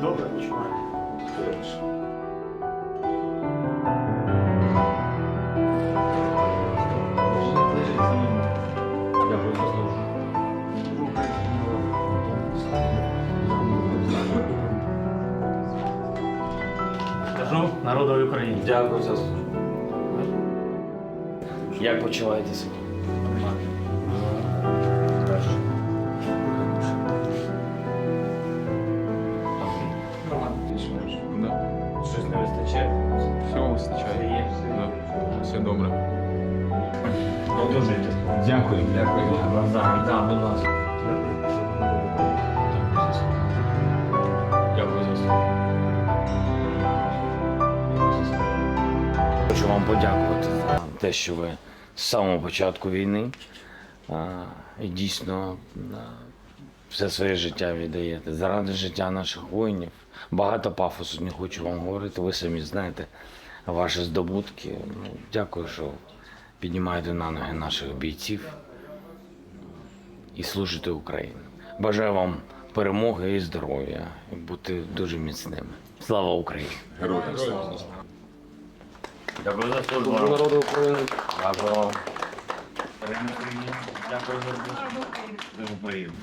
Добре почуваю. Дякую за службу. Кажу народові України. Дякую за службу. Як почуваєтеся? Да. Щось не вистачає? Всього вистачає. Да. Все добре. Продовжуйте. Дякую. Дякую. Так, так, будь ласка. Дякую за. Хочу вам подякувати за те, що ви з самого початку війни а, і дійсно а, все своє життя віддаєте заради життя наших воїнів. Багато пафосу не хочу вам говорити. Ви самі знаєте ваші здобутки. Ну, дякую, що піднімаєте на ноги наших бійців і служите Україні. Бажаю вам перемоги і здоров'я, і бути дуже міцними. Слава Україні! Героям слава. Дякую за службу. народу України. Дякую. Дякую за приємно.